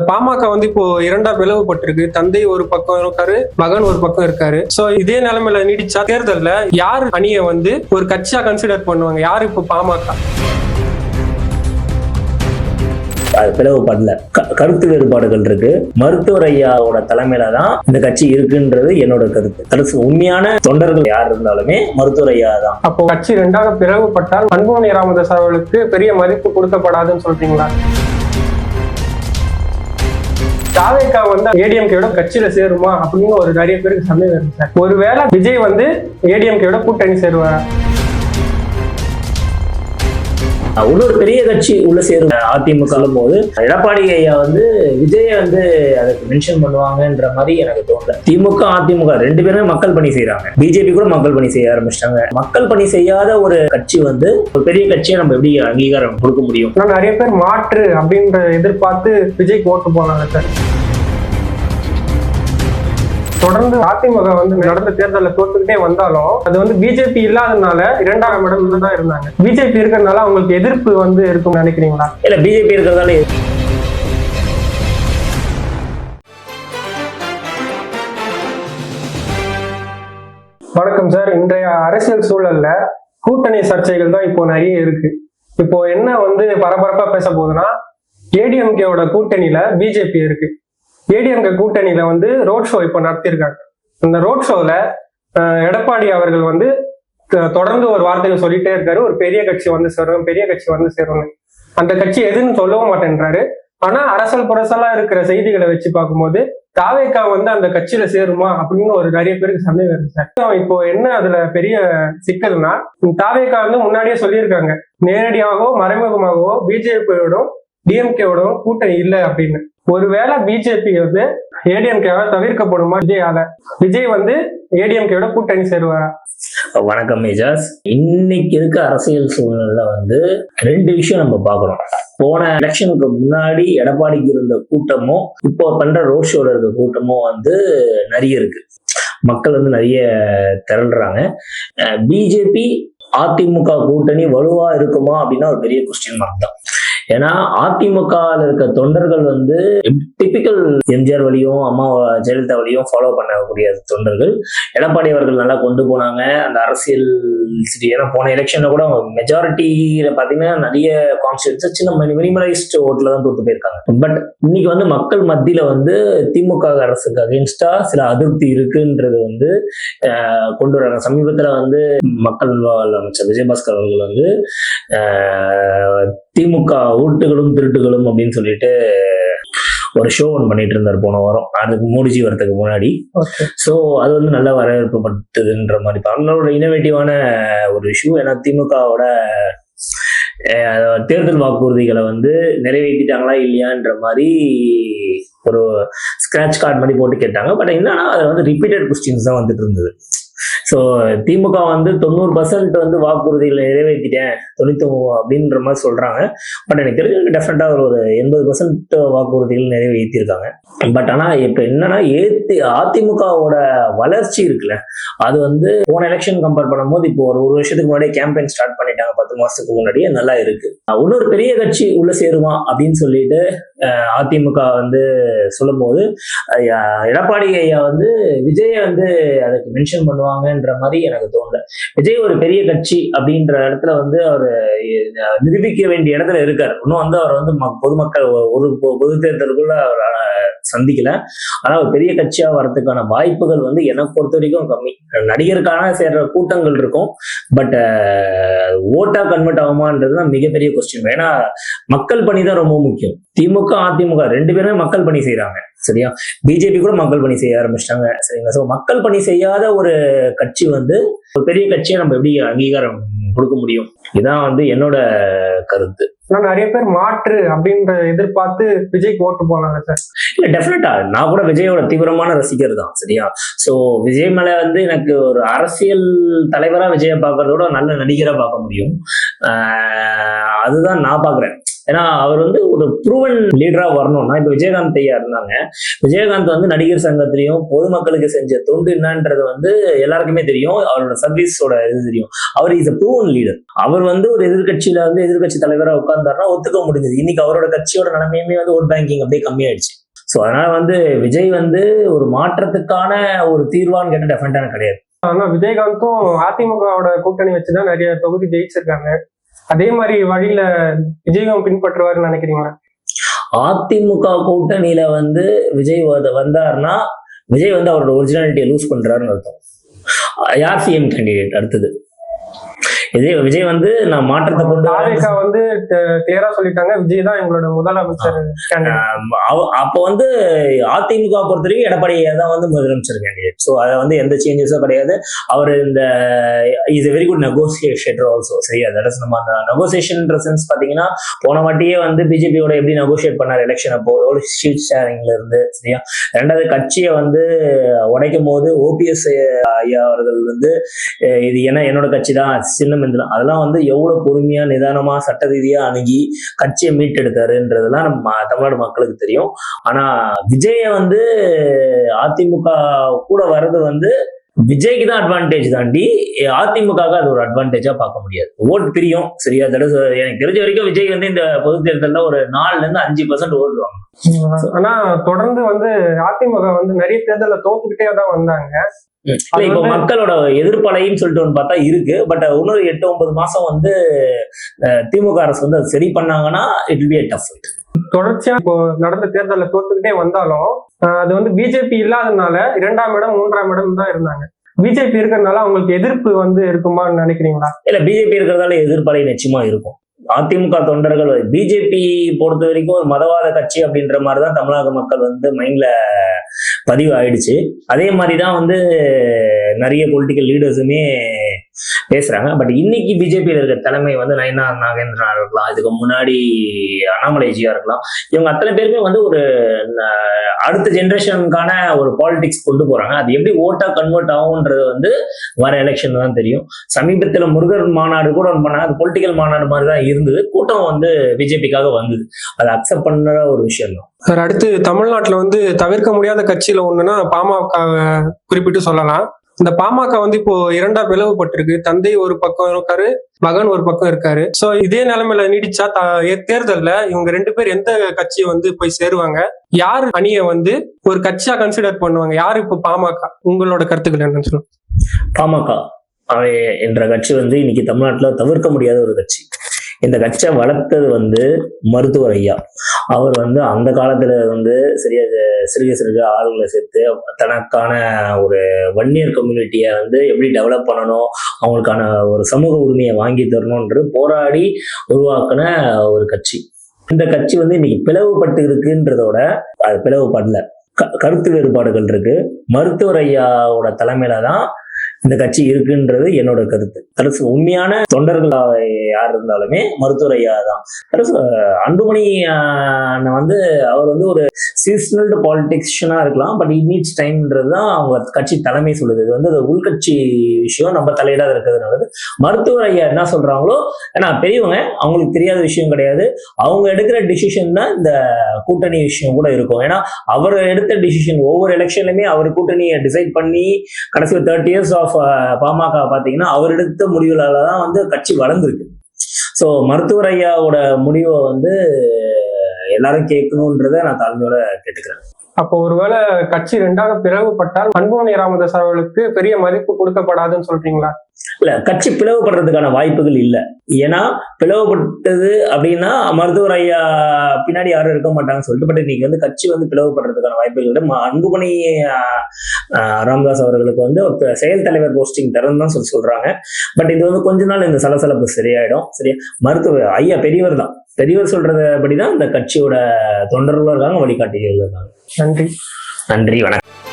பாமக வந்து இப்போ இரண்டா பிளவுபட்டிருக்கு. தந்தை ஒரு பக்கம் இருக்காரு மகன் ஒரு பக்கம் இருக்காரு. சோ இதே நிலைமையில நீடிச்சா தேர்தல்ல யார் அணியை வந்து ஒரு கட்சியா கன்சிடர் பண்ணுவாங்க? யார் இப்போ பாமக? அது பிளவுபடல. கருத்து வேறுபாடுகள் இருக்கு. மருத்துவர் ஐயாவோட தலைமையில தான் இந்த கட்சி இருக்குன்றது என்னோட கருத்து. கடைசி உண்மையான தொண்டர்கள் யார் இருந்தாலுமே மருத்துவர் ஐயா தான். அப்போ கட்சி ரெண்டாக பிளவுபட்டால் அன்புமணி ராமதாஸ் அவர்களுக்கு பெரிய மதிப்பு கொடுக்கப்படாதுன்னு சொல்றீங்களா? தாவேக்கா வந்து ஏடிஎம்கேயோட கட்சியில சேருமா அப்படின்னு ஒரு நிறைய பேருக்கு சந்தேகம் இருக்கு சார். ஒருவேளை விஜய் வந்து ஏடிஎம்கேயோட கூட்டணி சேருவாரா? இன்னொரு பெரிய கட்சி உள்ள சேரும். அதிமுக போது எடப்பாடி ஐயா வந்து விஜய வந்து அதுக்கு மென்ஷன் பண்ணுவாங்கன்ற மாதிரி எனக்கு தோணல. திமுக அதிமுக ரெண்டு பேருமே மக்கள் பணி செய்யறாங்க பிஜேபி கூட மக்கள் பணி செய்ய ஆரம்பிச்சிட்டாங்க. மக்கள் பணி செய்யாத ஒரு கட்சி வந்து ஒரு பெரிய கட்சியை நம்ம எப்படி அங்கீகாரம் கொடுக்க முடியும்? நிறைய பேர் மாற்று அப்படின்ற எதிர்பார்த்து விஜய்க்கு ஓட்டு போனாங்க சார். தொடர்ந்து அதிமுக வந்து நடந்த தேர்தலில் தோத்துக்கிட்டே வந்தாலும் அது வந்து பிஜேபி இல்லாதனால இரண்டாம் இடத்துல தான் இருந்தாங்க. பிஜேபி இருக்கிறதுனால அவங்களுக்கு எதிர்ப்பு வந்து இருக்கும்னு நினைக்கிறீங்களா? இல்ல பிஜேபி இருக்கிறதால வணக்கம் சார். இன்றைய அரசியல் சூழல்ல கூட்டணி சர்ச்சைகள் தான் இப்போ நிறைய இருக்கு. இப்போ என்ன வந்து பரபரப்பா பேச போகுதுன்னா ஏடிஎம்கேவோட கூட்டணியில பிஜேபி இருக்கு. ஏடிஎம்கே கூட்டணியில வந்து ரோட் ஷோ இப்போ நடத்தியிருக்காங்க. இந்த ரோட் ஷோல எடப்பாடி அவர்கள் வந்து தொடர்ந்து ஒரு வார்த்தைகள் சொல்லிட்டே இருக்காரு. ஒரு பெரிய கட்சி வந்து சேரும் பெரிய கட்சி வந்து சேரும் அந்த கட்சி எதுன்னு சொல்லவும் மாட்டேன்றாரு. ஆனா அரசல் புரசலா இருக்கிற செய்திகளை வச்சு பார்க்கும்போது தாவேக்கா வந்து அந்த கட்சியில சேருமா அப்படின்னு ஒரு நிறைய பேருக்கு சந்தேகம் இருந்துச்சு இப்போ என்ன அதுல பெரிய சிக்கல்னா தாவேக்கா வந்து முன்னாடியே சொல்லியிருக்காங்க. நேரடியாகவோ மறைமுகமாகவோ பிஜேபியோடும் டிஎம்கேவோட கூட்டணி இல்லை அப்படின்னு. ஒருவேளை பிஜேபி வந்து ஏடிஎம்கேவை தவிர்க்கப்படுமா விஜயால? விஜய் வந்து ஏடிஎம்கேவோட கூட்டணி சேருவாரா? வணக்கம் மேஜாஸ். இன்னைக்கு இருக்க அரசியல் சூழ்நிலை வந்து ரெண்டு விஷயம் நம்ம பார்க்கணும். போன எலெக்ஷனுக்கு முன்னாடி எடப்பாடிக்கு இருந்த கூட்டமும் இப்போ பண்ற ரோட் ஷோல இருக்க கூட்டமும் வந்து நிறைய இருக்கு. மக்கள் வந்து நிறைய திரள்றாங்க. பிஜேபி அதிமுக கூட்டணி வலுவா இருக்குமா அப்படின்னா ஒரு பெரிய கொஸ்டின் மார்க் தான். ஏன்னா அதிமுகவில் இருக்க தொண்டர்கள் வந்து டிபிக்கல் எம்ஜிஆர் வழியும் அம்மா ஜெயலலிதா வழியும் ஃபாலோ பண்ணக்கூடிய தொண்டர்கள். எடப்பாடி அவர்கள் நல்லா கொண்டு போனாங்க. அந்த அரசியல் ஏன்னா போன எலெக்ஷன்ல கூட மெஜாரிட்டியில பாத்தீங்கன்னா நிறைய கான்ஸ்டியூன்ஸ் சின்ன மினிமலைஸ்ட் ஓட்டில் தான் தோத்து போயிருக்காங்க. பட் இன்னைக்கு வந்து மக்கள் மத்தியில வந்து திமுக அரசுக்கு அகேன்ஸ்டா சில அதிருப்தி இருக்குன்றது வந்து கொண்டு வராங்க. சமீபத்தில் வந்து மக்கள் நல்வாழ்வு அமைச்சர் விஜயபாஸ்கர் அவர்கள் வந்து திமுக ஓட்டுகளும் திருட்டுகளும் அப்படின்னு சொல்லிட்டு ஒரு ஷோ ஒன்று பண்ணிட்டு இருந்தார் போன வாரம். அதுக்கு மோடிஜி வரதுக்கு முன்னாடி. ஸோ அது வந்து நல்ல வரவேற்பப்பட்டதுன்ற மாதிரி. அவங்களோட இனோவேட்டிவான ஒரு இஷ்யூ ஏன்னா திமுகவோட தேர்தல் வாக்குறுதிகளை வந்து நிறைவேற்றிட்டாங்களா இல்லையான்ற மாதிரி ஒரு ஸ்கிராட்ச் கார்டு மாதிரி போட்டு கேட்டாங்க. பட் என்னன்னா அதில் வந்து ரிப்பீட்டட் கொஸ்டின்ஸ் தான் வந்துட்டு இருந்தது. ஸோ திமுக வந்து தொண்ணூறு பர்சன்ட் வந்து வாக்குறுதிகளை நிறைவேற்றிட்டேன் தொண்ணூத்தி அப்படின்ற மாதிரி சொல்றாங்க. பட் எனக்கு தெரிஞ்சு டெஃபினட்டா ஒரு எண்பது பர்சன்ட் வாக்குறுதிகள் நிறைவேற்றிருக்காங்க பட் ஆனா இப்ப என்னன்னா ஏத்தி அதிமுகவோட வளர்ச்சி இருக்குல்ல அது வந்து போன எலெக்ஷன் கம்பேர் பண்ணும்போது இப்போ ஒரு ஒரு வருஷத்துக்கு முன்னாடி கேம்பெயின் ஸ்டார்ட் பண்ணிட்டாங்க பத்து மாசத்துக்கு முன்னாடியே நல்லா இருக்கு. இன்னொரு பெரிய கட்சி உள்ள சேருமா அப்படின்னு சொல்லிட்டு அஹ், அதிமுக வந்து சொல்லும்போது எடப்பாடி ஐயா வந்து விஜயை வந்து அதுக்கு மென்ஷன் பண்ணுவாங்கன்ற மாதிரி எனக்கு தோணல. விஜய் ஒரு பெரிய கட்சி அப்படின்ற இடத்துல வந்து அவர் நிரூபிக்க வேண்டிய இடத்துல இருக்காரு. இன்னும் வந்து அவர் வந்து ம- பொதுமக்கள் ஒரு பொ- பொது தேர்தலுக்குள்ள அவர் சந்திக்கல. ஆனா ஒரு பெரிய கட்சியா வர்றதுக்கான வாய்ப்புகள் வந்து எனக்கு பொறுத்த வரைக்கும் கம்மி. நடிகருக்கான சேர்ற கூட்டங்கள் இருக்கும். பட் ஓட்டா கன்வெர்ட் ஆகுமான்றது தான் மிகப்பெரிய கொஸ்டின் ஏன்னா மக்கள் பணி தான் ரொம்ப முக்கியம். திமுக அதிமுக ரெண்டு பேருமே மக்கள் பணி செய்யறாங்க சரியா? பிஜேபி கூட மக்கள் பணி செய்ய ஆரம்பிச்சிட்டாங்க. சரிங்களா? ஸோ மக்கள் பணி செய்யாத ஒரு கட்சி வந்து ஒரு பெரிய கட்சியை நம்ம எப்படி அங்கீகாரம் கொடுக்க முடியும்? இதான் வந்து என்னோட கருத்து. ஆனா நிறைய பேர் மாற்று அப்படின்ற எதிர்பார்த்து விஜய்க்கு ஓட்டு போனாங்க சார். இல்ல டெஃபினட்டா நான் கூட விஜயோட தீவிரமான ரசிகர் தான் சரியா? சோ விஜய் மேல வந்து எனக்கு ஒரு அரசியல் தலைவரா விஜயை பார்க்கறத விட நல்ல நடிகரா பார்க்க முடியும். அதுதான் நான் பாக்குறேன் ஏன்னா அவர் வந்து ஒரு ப்ரூவன் லீடரா வரணும்னா இப்ப விஜயகாந்த் ஐயா இருந்தாங்க. விஜயகாந்த் வந்து நடிகர் சங்கத்திலையும் பொதுமக்களுக்கு செஞ்ச தொண்டு என்னன்றது வந்து எல்லாருக்குமே தெரியும். அவரோட சர்வீஸோட இது தெரியும். அவர் இஸ் அ ப்ரூவன் லீடர் அவர் வந்து ஒரு எதிர்கட்சியில வந்து எதிர்க்கட்சி தலைவராக உட்கார்ந்தாருன்னா ஒத்துக்க முடிஞ்சது. இன்னைக்கு அவரோட கட்சியோட நிலைமையுமே வந்து ஓட் பேங்கிங் அப்படியே கம்மியாயிடுச்சு. ஸோ அதனால வந்து விஜய் வந்து ஒரு மாற்றத்துக்கான ஒரு தீர்வான்னு கேட்ட டெஃபினட்டான கிடையாது. ஆனா விஜயகாந்தும் அதிமுகவோட கூட்டணி வச்சுதான் நிறைய தொகுதி ஜெயிச்சிருக்காங்க. அதே மாதிரி வழியில விஜயகம் பின்பற்றுவாருன்னு நினைக்கிறீங்களா? அதிமுக கூட்டணியில வந்து விஜய் வந்தாருன்னா விஜய் வந்து அவரோட ஒரிஜினாலிட்டியை லூஸ் பண்றாருன்னு அர்த்தம். யார் சிஎம் கேண்டிடேட் அடுத்தது? விஜய் விஜய் வந்து நான் மாற்றத்தை கொண்டு. தாவேகா வந்து கிளியரா சொல்லிட்டாங்க விஜய் தான் எங்களோட முதலமைச்சர் அப்போ வந்து அதிமுக பொறுத்த வரைக்கும் எடப்பாடியா தான் வந்து முதலமைச்சர் கேண்டிடேட் ஸோ அதை வந்து எந்த சேஞ்சஸும் கிடையாது. அவர் இந்த is a very good negotiation also சரியா தட் இஸ் நம்ம அந்த நெகோசியேஷன் சென்ஸ் பார்த்தீங்கன்னா போன வாட்டியே வந்து பிஜேபியோட எப்படி நெகோசியேட் பண்ணார்? எலெக்ஷன் அப்போ எவ்வளோ ஷீட் ஷேரிங்ல இருந்து சரியா? ரெண்டாவது கட்சியை வந்து உடைக்கும் போது ஓபிஎஸ் ஐயா அவர்கள் வந்து இது என்ன என்னோட கட்சி தான் சின்ன இருந்தலாம் அதெல்லாம் வந்து எவ்வளவு பொறுமையா நிதானமா சட்ட ரீதியா அணுகி கட்சியை மீட்டெடுத்தாருன்றதெல்லாம் நம்ம தமிழ்நாடு மக்களுக்கு தெரியும். ஆனா விஜய வந்து அதிமுக கூட வர்றது வந்து விஜய்க்கு தான் அட்வான்டேஜ் தாண்டி அதிமுக அது ஒரு அட்வான்டேஜா பார்க்க முடியாது. ஓட் பிரியும். சரியா? தடவை எனக்கு தெரிஞ்ச வரைக்கும் விஜய் வந்து இந்த பொது தேர்தலில் ஒரு நாலுல இருந்து அஞ்சு பர்சன்ட் ஓடுவாங்க ஆனா தொடர்ந்து வந்து அதிமுக வந்து நிறைய தேர்தல தோத்துக்கிட்டே தான் வந்தாங்க. இப்போ மக்களோட எதிர்ப்பலைன்னு சொல்லிட்டு ஒன்று பார்த்தா இருக்கு. பட் இன்னொரு எட்டு ஒன்பது மாசம் வந்து திமுக அரசு வந்து அது சரி பண்ணாங்கன்னா இட் பி டஃப் தொடர்ச்சியா இப்போ நடந்த தேர்தல தோத்துக்கிட்டே வந்தாலும் அது வந்து பிஜேபி இல்லாதனால இரண்டாம் இடம் மூன்றாம் இடம் தான் இருந்தாங்க. பிஜேபி இருக்கிறதுனால அவங்களுக்கு எதிர்ப்பு வந்து இருக்குமான்னு நினைக்கிறீங்களா? இல்ல பிஜேபி இருக்கிறதால எதிர்ப்பலை நிச்சயமா இருக்கும். அதிமுக தொண்டர்கள் பிஜேபி பொறுத்த வரைக்கும் ஒரு மதவாத கட்சி அப்படின்ற மாதிரி தான் தமிழக மக்கள் வந்து மைண்ட்ல பதிவு ஆயிடுச்சு. அதே மாதிரி தான் வந்து நிறைய பொலிட்டிக்கல் லீடர்ஸுமே பேசுறாங்க. பட் இன்னைக்கு பிஜேபியில் இருக்க தலைமை வந்து நயனா நாகேந்திரனா இருக்கலாம் இதுக்கு முன்னாடி அண்ணாமலைஜியா இருக்கலாம். இவங்க அத்தனை பேருமே வந்து ஒரு அடுத்த ஜென்ரேஷனுக்கான ஒரு பாலிடிக்ஸ் கொண்டு போறாங்க. அது எப்படி ஓட்டா கன்வெர்ட் ஆகும்ன்றது வந்து வர எலெக்ஷன் தான் தெரியும். சமீபத்தில் முருகர் மாநாடு கூட ஒன்று பண்ணாங்க. அது பொலிட்டிக்கல் மாநாடு மாதிரி தான் இருந்தது. கூட்டம் வந்து பிஜேபிக்காக வந்தது. அதை அக்செப்ட் பண்ணுற ஒரு விஷயம் தான். சார் அடுத்து தமிழ்நாட்டுல வந்து தவிர்க்க முடியாத கட்சியில ஒண்ணுன்னா பாமக குறிப்பிட்டு சொல்லலாம். இந்த பாமக வந்து இப்போ இரண்டா பிளவுபட்டிருக்கு. தந்தை ஒரு பக்கம் இருக்காரு மகன் ஒரு பக்கம் இருக்காரு. சோ இதே நிலைமையில நீடிச்சா த- தேர்தல்ல இவங்க ரெண்டு பேர் எந்த கட்சியை வந்து போய் சேருவாங்க? யார் அணியை வந்து ஒரு கட்சியா கன்சிடர் பண்ணுவாங்க? யாரு இப்போ பாமக? உங்களோட கருத்துக்கள் என்னன்னு சொல்லுங்க. பாமக. என்ற கட்சி வந்து இன்னைக்கு தமிழ்நாட்டுல தவிர்க்க முடியாத ஒரு கட்சி. இந்த கட்சியை வளர்த்தது வந்து மருத்துவர் ஐயா. அவர் வந்து அந்த காலத்துல வந்து சிறிய சிறுக சிறுக ஆளுங்களை சேர்த்து தனக்கான ஒரு வன்னியர் கம்யூனிட்டியை வந்து எப்படி டெவலப் பண்ணணும் அவங்களுக்கான ஒரு சமூக உரிமையை வாங்கி தரணுன்றது போராடி உருவாக்கின ஒரு கட்சி. இந்த கட்சி வந்து இன்னைக்கு பிளவுபட்டு இருக்குன்றதோட அது பிளவுபடல. க- கருத்து வேறுபாடுகள் இருக்கு. மருத்துவர் ஐயாவோட தலைமையில தான் இந்த கட்சி இருக்குன்றது என்னோட கருத்து. அரசு உண்மையான தொண்டர்கள் யார் இருந்தாலுமே மருத்துவர் ஐயா தான். அரசு அன்புமணி வந்து அவர் வந்து ஒரு சீசனல் பாலிட்டிக்ஷனா இருக்கலாம் பட் இட் நீட்ஸ் டைம்ன்றது தான் அவங்க கட்சி தலைமை சொல்லுது. இது வந்து அது உள்கட்சி விஷயம் நம்ம தலையிடாத இருக்கிறதுனால. மருத்துவர் ஐயா என்ன சொல்றாங்களோ ஏன்னா பெரியவங்க அவங்களுக்கு தெரியாத விஷயம் கிடையாது. அவங்க எடுக்கிற டிசிஷன் தான் இந்த கூட்டணி விஷயம் கூட இருக்கும். ஏன்னா அவர் எடுத்த டிசிஷன் ஒவ்வொரு எலெக்ஷன்லையுமே அவர் கூட்டணியை டிசைட் பண்ணி கடைசி தேர்ட்டி இயர்ஸ் ஆஃப் பாமக பார்த்தீங்கன்னா அவர் எடுத்த முடிவுகளால தான் வந்து கட்சி வளர்ந்துருக்கு. ஸோ மருத்துவர் ஐயாவோட முடிவை வந்து எல்லாரும் கேட்கணுன்றதை நான் தாழ்மையோட கேட்டுக்கிறேன். அப்போ ஒருவேளை கட்சி ரெண்டாக பிளவுபட்டால் அன்புமணி ராமதாஸ் அவர்களுக்கு பெரிய மதிப்பு கொடுக்கப்படாதுன்னு சொல்றீங்களா? இல்ல கட்சி பிளவுபடுறதுக்கான வாய்ப்புகள் இல்லை. ஏன்னா பிளவுபட்டது அப்படின்னா மருத்துவர் ஐயா பின்னாடி யாரும் இருக்க மாட்டாங்கன்னு சொல்லிட்டு பட் இன்னைக்கு வந்து கட்சி வந்து பிளவுபடுறதுக்கான வாய்ப்புகள் இல்லை. ம- அன்புமணி ராமதாஸ் அவர்களுக்கு வந்து ஒரு செயல் தலைவர் போஸ்டிங் தரணும் தான் சொல்லி சொல்றாங்க. பட் இது வந்து கொஞ்ச நாள் இந்த சலசலப்பு சரியாயிடும். சரியா? மருத்துவர் ஐயா பெரியவர் தான். பெரியவர் சொல்றதபடிதான் இந்த கட்சியோட தொண்டர்கள் இருக்காங்க வழிகாட்டிகள் இருக்காங்க. நன்றி. நன்றி வணக்கம்.